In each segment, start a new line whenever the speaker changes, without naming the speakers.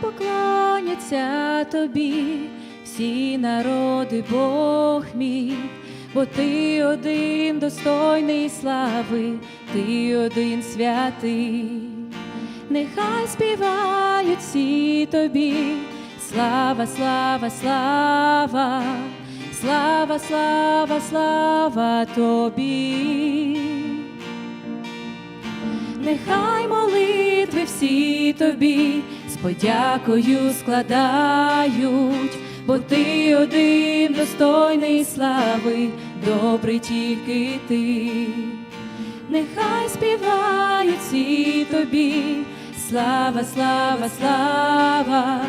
поклоняться тобі, всі народи, Бог мій, бо ти один достойний слави, ти один святий. Нехай співають всі тобі, слава, слава, слава, слава, слава, слава тобі. Нехай молитви всі тобі подякою складають, бо ти один достойний слави, добрий тільки ти. Нехай співають всі тобі, слава, слава, слава,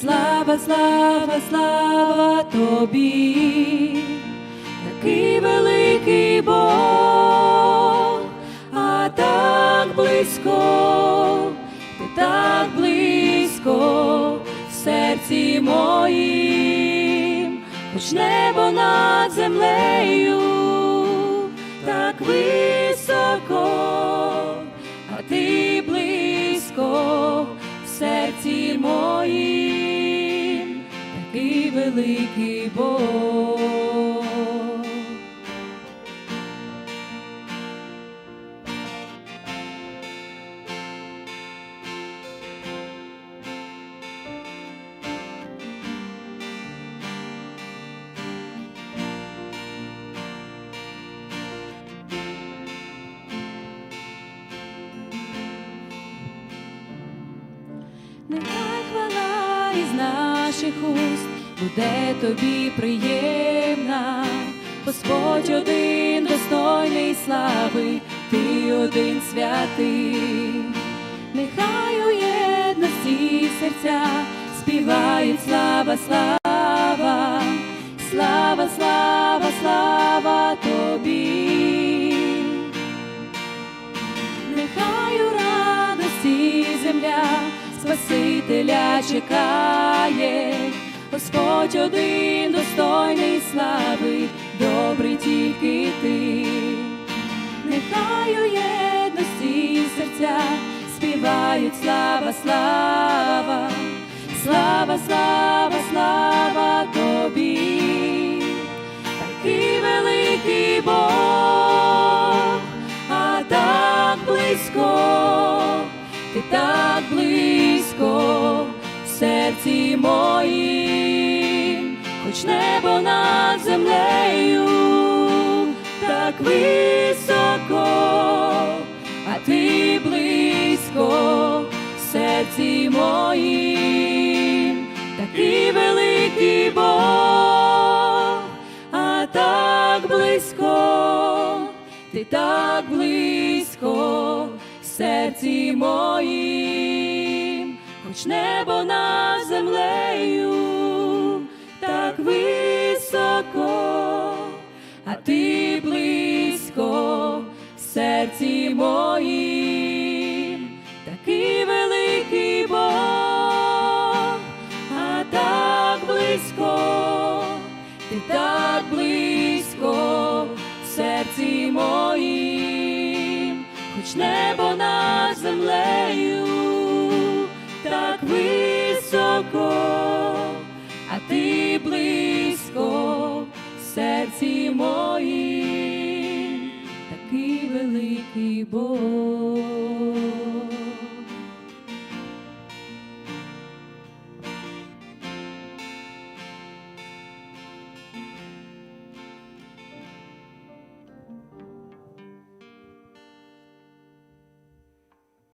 слава, слава, слава тобі, серці моїм, хоч небо над землею так високо, а ти близько в серці моїм, такий великий Бог. Нехай хвала із наших уст буде тобі приємна, Господь один достойний слави, ти один святий, нехай у єдності серця співають слава, слава, слава, слава, Спасителя чекає, Господь один достойний слави, добрий тільки ти, нехай у єдності серця співають слава, слава, слава, слава, слава тобі, такий великий Бог, а так близько, ти так близько високо, а ти близько в серці моїм, такий великий Бог, а так близько, ти так близько в серці моїм, хоч небо над землею, так високо, Бог.